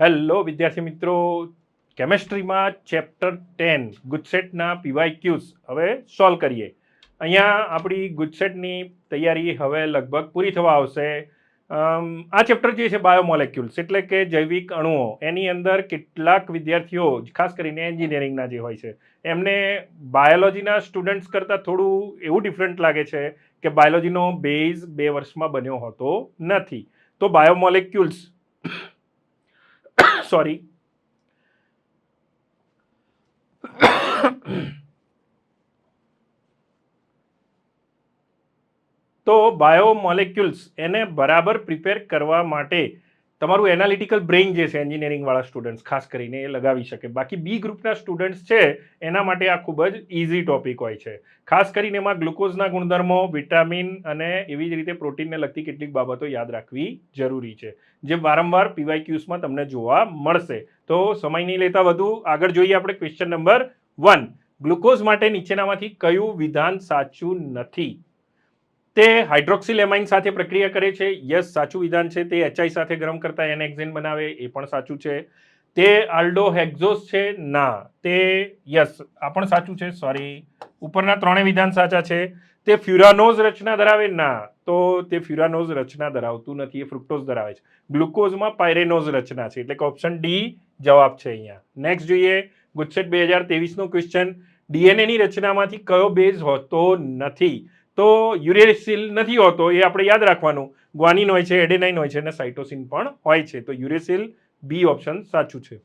Hello, વિદ્યાર્થી મિત્રો. કેમેસ્ટ્રીમાં chapter ten, ગુજસેટના પીવાય ક્યુઝ હવે સોલ્વ કરીએ. અહીંયા આપણી ગુજસેટની તૈયારી હવે લગભગ પૂરી થવા આવશે. આ ચેપ્ટર જે છે, બાયોમોલેક્યુલ્સ, એટલે કે જૈવિક અણુઓ. એની અંદર કેટલાક વિદ્યાર્થીઓ, ખાસ કરીને એન્જિનિયરિંગના જે હોય છે, એમને બાયોલોજીના સ્ટુડન્ટ્સ કરતાં થોડું એવું ડિફરન્ટ લાગે છે કે બાયોલોજીનો બેઝ બે વર્ષમાં બન્યો હોતો નથી. તો બાયોમોલેક્યુલ્સ સોરી તો બાયોમોલેક્યુલ્સ એને બરાબર પ્રિપેર કરવા માટે તમારું એનાલિટિકલ બ્રેઇન જે છે એન્જિનિયરિંગવાળા સ્ટુડન્ટ્સ ખાસ કરીને એ લગાવી શકે. બાકી બી ગ્રુપના સ્ટુડન્ટ્સ છે, એના માટે આ ખૂબ જ ઇઝી ટોપિક હોય છે. ખાસ કરીને એમાં ગ્લુકોઝના ગુણધર્મો વિટામિન અને એવી જ રીતે પ્રોટીનને લગતી કેટલીક બાબતો યાદ રાખવી જરૂરી છે. જે વારંવાર પીવાય ક્યુઝમાં તમને જોવા મળશે. તો સમય નહીં લેતા વધુ, આગળ જોઈએ આપણે ક્વેશ્ચન નંબર વન ગ્લુકોઝ માટે નીચેનામાંથી કયું વિધાન સાચું નથી? તે હાઇડ્રોક્સિલેમાઇન સાથે પ્રક્રિયા કરે છે. યસ, સાચું વિધાન છે. તે એચઆઈ સાથે ગરમ કરતા એનેક્ઝેન બનાવે, એ પણ સાચું છે. તે આલ્ડો હેક્ઝોસ છે? ના. તે યસ, આ પણ સાચું છે. સોરી ઉપરના ત્રણેય વિધાન સાચા છે. તે ફ્યુરાનોઝ રચના ધરાવે? ના. તો તે ફ્યુરાનોઝ રચના ધરાવતું નથી. એ ફ્રુક્ટોઝ ધરાવે છે. ગ્લુકોઝમાં પાયરેનોઝ રચના છે. એટલે કે ઓપ્શન ડી જવાબ છે અહીંયા. નેક્સ્ટ જોઈએ. ગુજસેટ બે હજાર તેવીસનો ક્વેશ્ચન ડીએનએની રચનામાંથી કયો બેઝ હોતો નથી? તો યુરેસિલ નથી હોતો એ આપણે યાદ રાખવાનું. ગ્વાનિન હોય છે, એડેનાઇન હોય છે અને સાઇટોસિન પણ હોય છે. તો યુરેસિલ બી ઓપ્શન સાચું છે.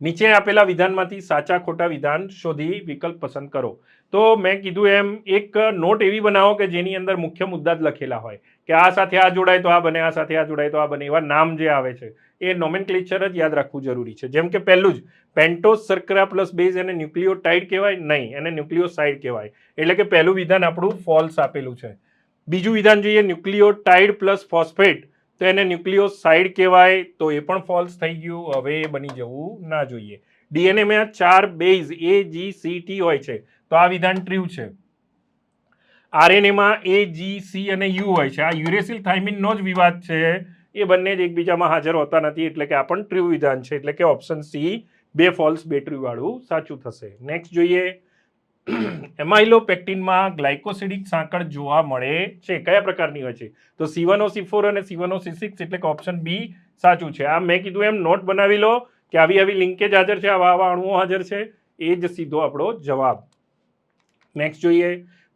નીચે આપેલા વિધાનમાંથી સાચા ખોટા વિધાન શોધી વિકલ્પ પસંદ કરો. તો મેં કીધું એમ, એક નોટ એવી બનાવો કે જેની અંદર મુખ્ય મુદ્દા જ લખેલા હોય કે આ સાથે આ જોડાય તો આ બને, આ સાથે આ જોડાય તો આ બને, એવા નામ જે આવે છે, એ નોમેનક્લેચર જ યાદ રાખવું જરૂરી છે. જેમ કે પહેલું જ પેન્ટોસ શર્કરા પ્લસ બેઝ એને ન્યુક્લિયોટાઇડ કહેવાય? નહીં, એને ન્યુક્લિયોસાઇડ કહેવાય. એટલે કે પહેલું વિધાન આપણું ફોલ્સ આપેલું છે. બીજું વિધાન જોઈએ ન્યુક્લિયોટાઇડ પ્લસ ફોસ્ફેટ તો એને ન્યુક્લિયોસાઇડ કહેવાય, તો એ પણ ફોલ્સ થઈ ગયું. હવે એ બની જવું ના જોઈએ. ડીએનએમાં ચાર base A G C T હોય છે. તો આ વિધાન ટ્રુ છે. આરએનએમાં એ જી સી અને યુ હોય છે. આ યુરેસિલ થાઇમિનનો જ વિવાદ છે. એ બંને જ એકબીજામાં હાજર હોતા નથી, એટલે કે આ પણ ટ્રુ વિધાન છે. એટલે કે ઓપ્શન સી બે ફોલ્સ બે ટ્રુ વાળું સાચું થશે. નેક્સ્ટ જોઈએ. એમાઇલોપેક્ટિનમાં ગ્લાયકોસિડિક સાંકળ જોવા મળે છે. કયા પ્રકારની હોય છે? તો સીવનો સી ફોર અને સીવનો સી સિક્સ એટલે કે ઓપ્શન બી સાચું છે. આ મેં કીધું એમ નોટ બનાવી લો કે આવી આવી લિંકેજ હાજર છે, આવા આવા અણુઓ હાજર છે. એ જ સીધો આપણો જવાબ નેક્સ્ટ જોઈએ,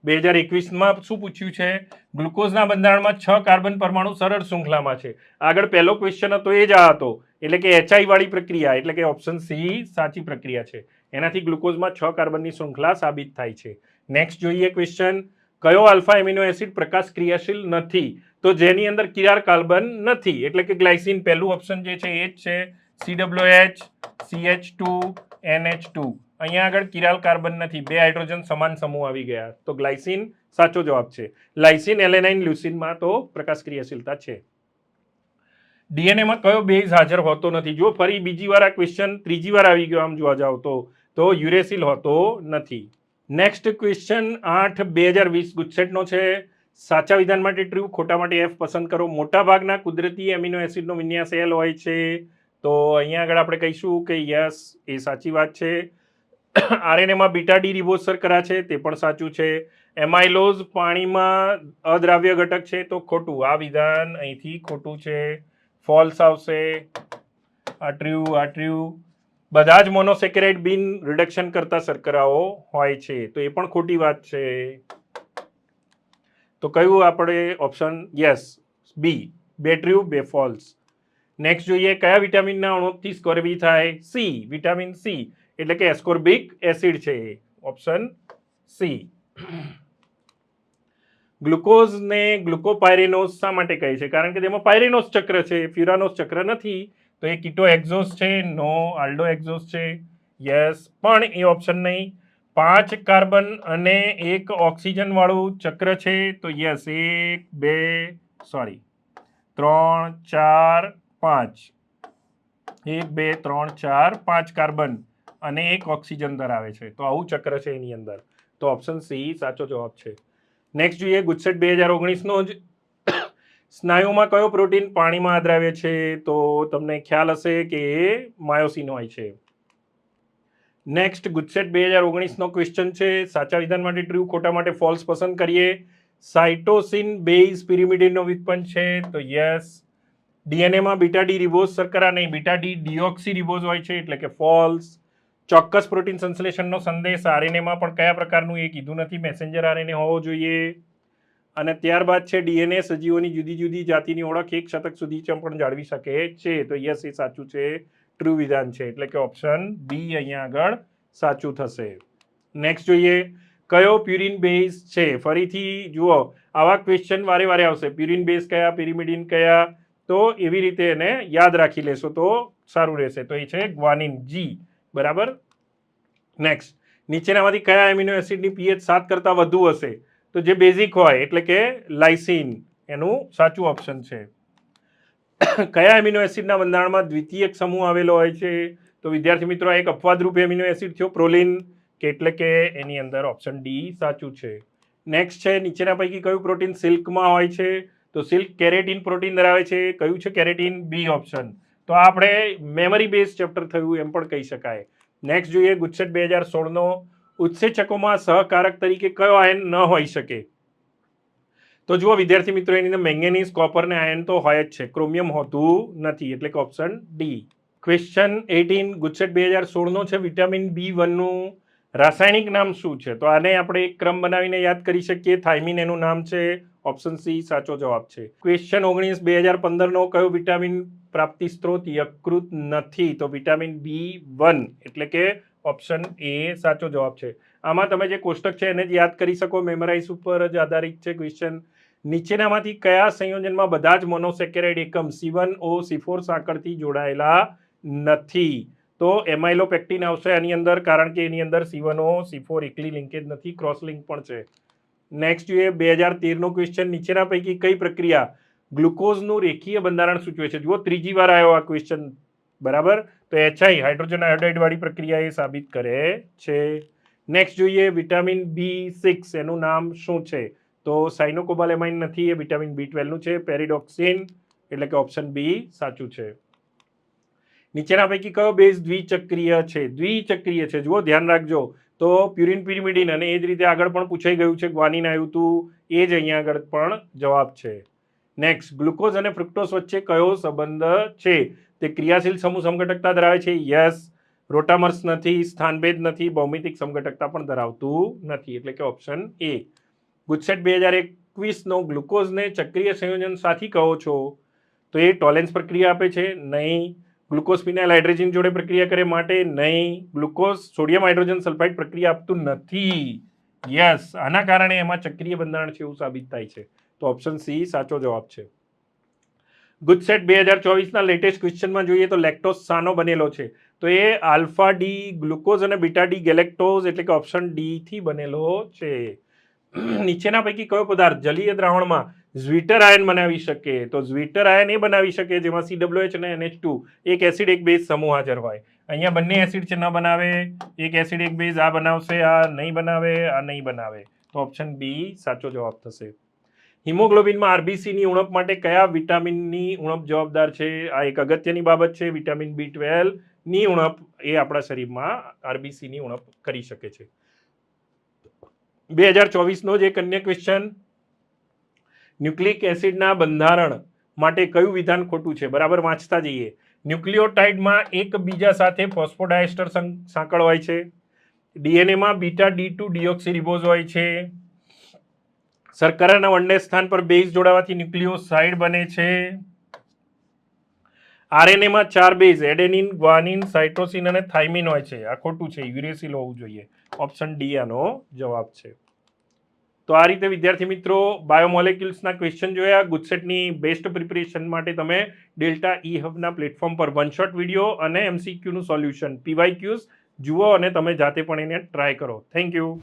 બે હજાર એકવીસમાં શું પૂછ્યું છે? ગ્લુકોઝના બંધારણમાં છ કાર્બન પરમાણુ સરળ શૃંખલામાં છે. આગળ પહેલો ક્વેશ્ચન હતો, એ જ આ હતો. એટલે કે એચઆઈ વાળી પ્રક્રિયા, એટલે કે ઓપ્શન સી સાચી પ્રક્રિયા છે. એનાથી ગ્લુકોઝમાં છ કાર્બનની શૃંખલા સાબિત થાય છે. નેક્સ્ટ જોઈએ ક્વેશ્ચન કયો આલ્ફા એમિનો એસિડ પ્રકાશ ક્રિયાશીલ નથી? તો જેની અંદર કિરાર કાર્બન નથી, એટલે કે ગ્લાયસિન, પહેલું ઓપ્શન જે છે એ જ છે CWH CH two NH two અહીંયા આગળ કિરાલ કાર્બન નથી, બે હાઇડ્રોજન સમાન સમૂહ આવી ગયા. તો ગ્લાયસિન સાચો જવાબ છે. લાઇસિન એલેનાઇન, લ્યુસિનમાં તો પ્રકાશ ક્રિયાશીલતા છે. ડીએનએમાં કયો બેઝ હાજર હોતો નથી? જો ફરી બીજી વાર આ ક્વેશ્ચન ત્રીજી વાર આવી ગયો આમ જોવા જાવ તો. તો યુરેસિલ હોતો નથી. નેક્સ્ટ ક્વેશ્ચન આઠ બે હજાર વીસ ગુજસેટનો છે. સાચા વિધાન માટે ટ્રુ ખોટા માટે એફ પસંદ કરો. મોટાભાગના કુદરતી એમિનો એસિડનો વિન્યાસ એલ હોય છે. તો અહીંયા આગળ આપણે કહીશું કે યસ એ સાચી વાત છે. આરએનએમાં બીટા ડી રિબોસર કરા છે, તે પણ સાચું છે. એમાઇલોઝ પાણીમાં અદ્રાવ્ય ઘટક છે, તો ખોટું. આ વિધાન અહીંથી ખોટું છે. ફોલ્સ આવશે. આ ટ્રુ બધા જ મોનોસેકેરાઇડ બિન રિડક્શન કરતા શર્કરાઓ હોય છે, તો એ પણ ખોટી વાત છે. તો કયું આપણે ઓપ્શન? યસ, બી. બે ટ્રુ, બે ફોલ્સ. નેક્સ્ટ જોઈએ, કયા વિટામિનના અણુથી સ્કોરબી થાય? સી. Vitamin C. એટલે કે એસ્કોર્બિક એસિડ છે ઓપ્શન સી ગ્લુકોઝને ગ્લુકોપાયરેનોઝ શા માટે કહે છે? કારણ કે તેમાં પાયરેનોઝ ચક્ર છે ફ્યુરાનોઝ ચક્ર નથી, તો એ કિટો એક્ઝોસ છે નો આલ્ડો એક્ઝોસ છે યસ પણ એ ઓપ્શન નહીં. પાંચ કાર્બન અને એક ઓક્સિજન વાળું ચક્ર છે, તો યસ એક, બે સોરી ત્રણ, ચાર, પાંચ. એક, બે, ત્રણ, ચાર, પાંચ કાર્બન. અને એક ઓક્સિજન ધરાવે છે. તો આવું ચક્ર છે એની અંદર. તો ઓપ્શન સી સાચો જવાબ છે. નેક્સ્ટ જોઈએ ગુજસેટ બે હજાર ઓગણીસનો જ સ્નાયુમાં કયો પ્રોટીન પાણીમાં દ્રાવ્ય છે? તો તમને ખ્યાલ હશે કે એ માયોસિન હોય છે. નેક્સ્ટ ગુજસેટ બે હજાર ઓગણીસનો ક્વેશ્ચન છે. સાચા વિધાન માટે ટ્રુ ખોટા માટે ફોલ્સ પસંદ કરીએ. સાઇટોસિન બેઝ પિરિમિડિનનો વ્યુત્પન્ન છે. તો યસ ડીએનએમાં બીટા ડી રિબોઝ શર્કરા નહીં. બીટા ડી ડિઓક્સી રિબોઝ હોય છે, એટલે કે ફોલ્સ ચોક્કસ પ્રોટીન સંશ્લેષણનો સંદેશ આરએનએમાં પણ કયા પ્રકારનું એ કીધું નથી. મેસેન્જર આરએનએ હોવો જોઈએ. અને ત્યારબાદ છે ડીએનએ સજીવોની જુદી જુદી જાતિની ઓળખ એક શતક સુધી પણ જાળવી શકે છે. તો યસ, એ સાચું છે. ટ્રુ વિધાન છે. એટલે કે ઓપ્શન બી અહીંયા આગળ સાચું થશે. નેક્સ્ટ જોઈએ. કયો પ્યુરિન બેઝ છે? ફરીથી જુઓ. આવા ક્વેશ્ચન વારે વારે આવશે. પ્યુરિન બેઝ કયા? પિરિમિડિન કયા? તો એવી રીતે એને યાદ રાખી લેશો તો સારું રહેશે. તો એ છે ગ્વાનિન જી બરાબર? નેક્સ્ટ નીચેનામાંથી કયા એમિનો એસિડની પીએચ સાત કરતાં વધુ હશે? તો જે બેઝિક હોય, એટલે કે લાઇસિન એનું સાચું ઓપ્શન છે. કયા એમિનો એસિડના બંધારણમાં દ્વિતીયક સમૂહ આવેલો હોય છે? તો વિદ્યાર્થી મિત્રો એક અપવાદરૂપ એમિનો એસિડ થયો પ્રોલિન કે એટલે કે એની અંદર ઓપ્શન ડી સાચું છે. નેક્સ્ટ છે, નીચેના પૈકી કયું પ્રોટીન સિલ્કમાં હોય છે? તો સિલ્ક કેરેટીન પ્રોટીન ધરાવે છે. કયું છે કેરેટીન? બી ઓપ્શન તો આપણે મેમરી બેઝ ચેપ્ટર થયું એમ પણ કહી શકાય. નેક્સ્ટ જોઈએ ગુજસેટ બે હજાર સોળનો ઉત્સેચકોમાં સહકારક તરીકે કયો આયન ન હોઈ શકે? તો જુઓ વિદ્યાર્થી મિત્રો, એની અંદર મેંગેનીઝ, કોપર ને આયન તો હોય જ છે. ક્રોમિયમ હોતું નથી એટલે કે option D question eighteen GUJCET બે હજાર સોળનો છે વિટામિન બી વનનું રાસાયણિક નામ શું છે? તો આને આપણે એક ક્રમ બનાવીને યાદ કરી શકીએ. થાઇમિન એનું નામ છે. ઓપ્શન સી સાચો જવાબ છે. ક્વેશ્ચન ઓગણીસ, બે હજાર પંદરનો કયો વિટામિન પ્રાપ્તિ સ્ત્રોત યકૃત નથી, તો વિટામિન બી વન એટલે કે ઓપ્શન એ સાચો જવાબ છે. આમાં તમે જે કોષ્ટક છે એને જ યાદ કરી શકો. મેમરાઇઝ ઉપર જ આધારિત છે ક્વેશ્ચન. નીચેનામાંથી કયા સંયોજનમાં બધા જ મોનોસેકેરાઇડ એકમ C one O, C four સાંકળથી જોડાયેલા નથી? તો એમાઇલોપેક્ટિન આવશે આની અંદર, કારણ કે એની અંદર C one O, C four એકલી લિંકેજ નથી. ક્રોસ લિંક પણ છે. નેક્સ્ટ જોઈએ, બે હજાર તેરનો ક્વેશ્ચન. નીચેના પૈકી કઈ પ્રક્રિયા ગ્લુકોઝનું રેખીય બંધારણ સૂચવે છે. જુઓ, ત્રીજી વાર આવ્યો આ ક્વેશ્ચન બરાબર? તો એચઆઈ હાઇડ્રોજન આયોડાઇડ વાળી પ્રક્રિયા એ સાબિત કરે છે. નેક્સ્ટ જોઈએ વિટામિન બી સિક્સ એનું નામ શું છે? તો સાઇનોકોબાલેમાઇન નથી, એ વિટામિન બી ટ્વેલ્વનું છે. પેરિડોક્સિન એટલે કે ઓપ્શન બી સાચું છે. નીચેના પૈકી કયો બેઝ દ્વિચક્રીય છે? દ્વિચક્રીય છે. જુઓ, ધ્યાન રાખજો. તો પ્યુરિન પિરિમિડિન અને એ જ રીતે આગળ પણ પૂછાઈ ગયું છે. ગ્વાનિન આવ્યું હતું એ જ અહીંયા આગળ પણ જવાબ છે. નેક્સ્ટ ગ્લુકોઝ અને ફ્રુક્ટોઝ વચ્ચે કયો સંબંધ છે? તે ક્રિયાશીલ સમૂહ સમઘટકતા ધરાવે છે. યસ રોટામર્સ નથી, સ્થાનભેદ નથી, ભૌમિતિક સમઘટકતા પણ ધરાવતું નથી. એટલે કે ઓપ્શન એ ગુજસેટ બે હજાર એકવીસનો ગ્લુકોઝને ચક્રીય સંયોજન સાથી કહો છો? તો એ ટોલેન્સ પ્રક્રિયા આપે છે. નહીં. ગ્લુકોઝ ફિનાઇલ હાઇડ્રોજન જોડે પ્રક્રિયા કરે માટે નહીં. ગ્લુકોઝ સોડિયમ હાઇડ્રોજન સલ્ફાઇડ પ્રક્રિયા આપતું નથી. યસ આના કારણે એમાં ચક્રીય બંધારણ છે એવું સાબિત થાય છે. તો ઓપ્શન સી સાચો જવાબ છે. ગુજસેટ બે હજાર ચોવીસના લેટેસ્ટ ક્વેશ્ચનમાં જોઈએ તો લેક્ટોઝ સાનો બનેલો છે. તો એ આલ્ફા ડી ગ્લુકોઝ અને બીટા ડી ગેલેક્ટોઝ એટલે કે ઓપ્શન ડી થી બનેલો છે. નીચેના પૈકી કયો પદાર્થ જલીય દ્રાવણમાં ઝ્વીટર આયન બનાવી શકે? તો ઝ્વીટર આયન એ બનાવી શકે જેમાં સીડબ્લ્યુએચ અને એનએચ ટુ એક એસિડ એક બેઝ સમૂહ હાજર હોય. અહીંયા બંને એસિડ છે, ન બનાવે. એક એસિડ એક બેઝ આ બનાવશે, આ નહીં બનાવે, આ નહીં બનાવે. તો ઓપ્શન બી સાચો જવાબ થશે. હિમોગ્લોબિનમાં આરબીસીની ઉણપ માટે કયા વિટામિનની ઉણપ જવાબદાર છે? આ એક અગત્યની બાબત છે. વિટામિન બી ટ્વેલ્વની ઉણપ એ આપણા શરીરમાં આરબીસીની ઉણપ કરી શકે છે. બે હજાર ચોવીસનો જ અન્ય ક્વેશ્ચન ન્યુક્લિક એસિડના બંધારણ માટે કયું વિધાન ખોટું છે? બરાબર વાંચતા જઈએ. ન્યુક્લિયોટાઇડમાં એકબીજા સાથે ફોસ્ફોડાયસ્ટર સાંકળ હોય છે. ડીએનએમાં બીટા ડી ટુ ડિઓક્સિરિબોઝ હોય છે. શર્કરાના વનડે સ્થાન પર બેઝ જોડાવાથી ન્યુક્લિયોસાઇડ બને છે. આરએનએમાં ચાર બેઝ, એડેનિન, ગ્વાનિન, સાઇટોસિન અને થાઇમિન હોય છે. આ ખોટું છે, યુરેસિલ હોવું જોઈએ. ઓપ્શન ડી આનો જવાબ છે. તો આ રીતે, વિદ્યાર્થી મિત્રો, બાયોમોલેક્યુલ્સના ક્વેશ્ચન જોયા. ગુજસેટની બેસ્ટ પ્રિપેરેશન માટે તમે ડેલ્ટા ઈ હબના પ્લેટફોર્મ પર વન શોટ વીડિયો અને એમસીક્યુનું સોલ્યુશન, પીવાય ક્યુઝ જુઓ અને તમે જાતે પણ એને ટ્રાય કરો. Thank you.